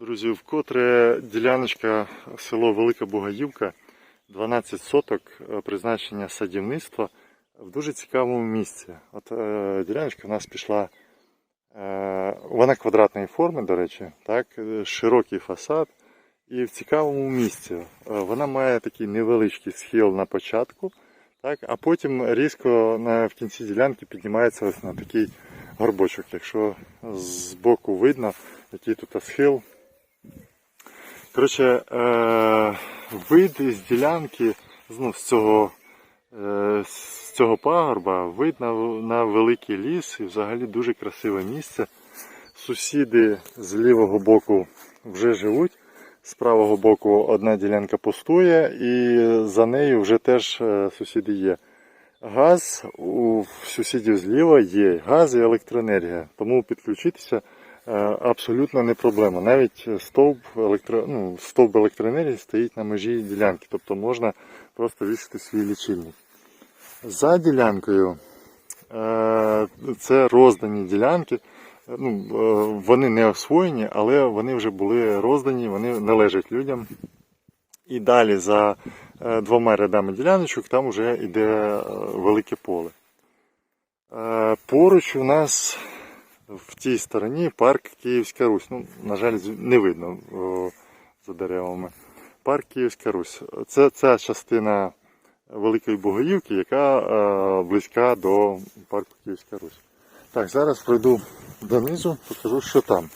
Друзі, вкотре діляночка село Велика Бугаївка, 12 соток е, призначення садівництва в дуже цікавому місці. От е, діляночка в нас пішла, е, вона квадратної форми, до речі, так, е, широкий фасад. І в цікавому місці. Е, Вона має такий невеличкий схил на початку, так, а потім різко на, в кінці ділянки піднімається ось на такий горбочок. Якщо з боку видно, який тут схил. Коротше, е, вид із ділянки ну, з, цього, е, з цього пагорба, вид на, на великий ліс і взагалі дуже красиве місце. Сусіди з лівого боку вже живуть, з правого боку одна ділянка пустує, і за нею вже теж е, сусіди є. Газ у сусідів зліва є, газ і електроенергія. Тому підключитися абсолютно не проблема. Навіть стовп, електро... ну, стовп електроенергії стоїть на межі ділянки, тобто можна просто вішати свій лічильник. За ділянкою е, це роздані ділянки. Ну, е, вони не освоєні, але вони вже були роздані, вони належать людям. І далі за е, двома рядами діляночок там вже йде е, велике поле. Е, Поруч у нас в тій стороні парк Київська Русь. Ну, на жаль, не видно за деревами. Парк Київська Русь. Це ця частина Великої Богоївки, яка е, близька до парку Київська Русь. Так, зараз пройду донизу, покажу, що там.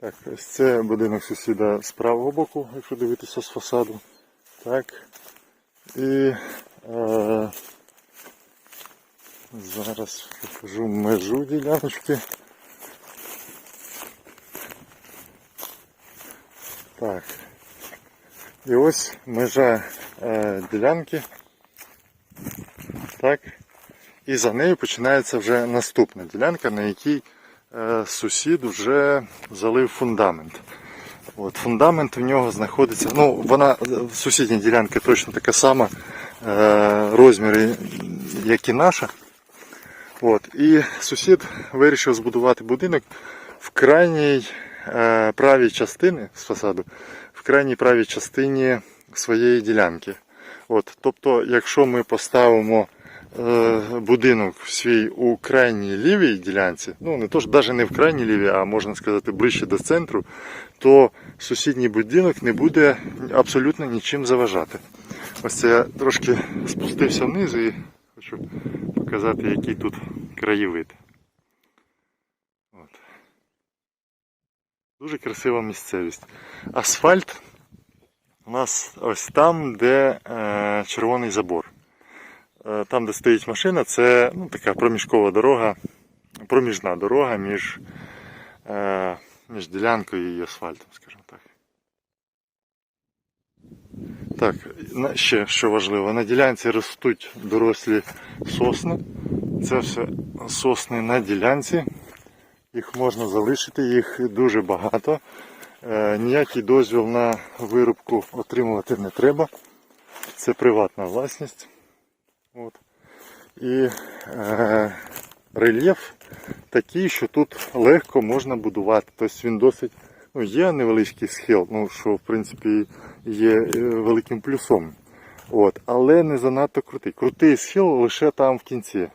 Так, ось це будинок сусіда з правого боку, якщо дивитися з фасаду. Так. І е, зараз покажу межу діляночки. Так. І ось межа е, ділянки. Так. І за нею починається вже наступна ділянка, на якій е, сусід вже залив фундамент. От, фундамент у нього знаходиться. Ну, вона сусідня ділянка точно така сама, е, розміри, як і наша. От, і сусід вирішив збудувати будинок в крайній е, правій частині з фасаду, в крайній правій частині своєї ділянки. От, тобто, якщо ми поставимо е, будинок свій у крайній лівій ділянці, ну не то ж навіть не в крайній лівій, а можна сказати ближче до центру, то сусідній будинок не буде абсолютно нічим заважати. Ось це я трошки спустився вниз і хочу показати, який тут краєвид. От. Дуже красива місцевість. Асфальт у нас ось там, де е, червоний забор. Е, там, де стоїть машина, це ну, така проміжкова дорога, проміжна дорога між, е, між ділянкою і асфальтом, скажімо так. Так, ще що важливо, на ділянці ростуть дорослі сосни. Це все сосни на ділянці. Їх можна залишити, їх дуже багато. Е, Ніякий дозвіл на вирубку отримувати не треба. Це приватна власність. От. І е, рельєф такий, що тут легко можна будувати. Тобто він досить ну, є невеличкий схил, ну, що в принципі є е, великим плюсом. От, але не занадто крутий. Крутий схил лише там в кінці.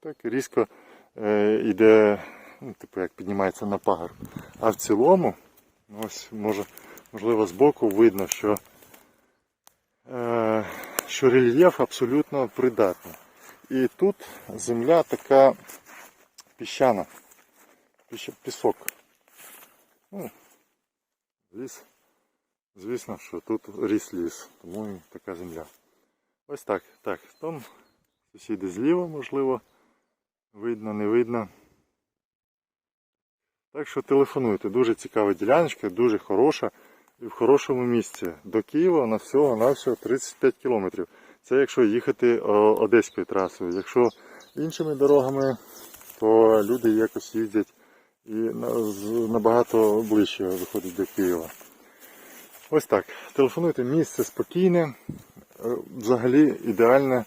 Так різко е, йде, ну, типу, як піднімається на пагорб. А в цілому, ну, ось може, можливо, збоку видно, що, е, що рельєф абсолютно придатний. І тут земля така піщана, піщ- пісок. Ну, ліс. Звісно, що тут ріс ліс, тому і така земля. Ось так. Так, там сусіди зліва, можливо, видно, не видно. Так що телефонуйте. Дуже цікава діляночка, дуже хороша і в хорошому місці. До Києва на всього на всього 35 кілометрів. Це якщо їхати одеською трасою. Якщо іншими дорогами, то люди якось їздять і набагато ближче виходить до Києва. Ось так. Телефонуйте, місце спокійне, е, взагалі ідеальна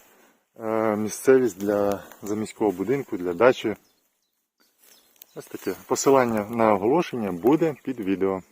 е, місцевість для заміського будинку, для дачі. Ось таке. Посилання на оголошення буде під відео.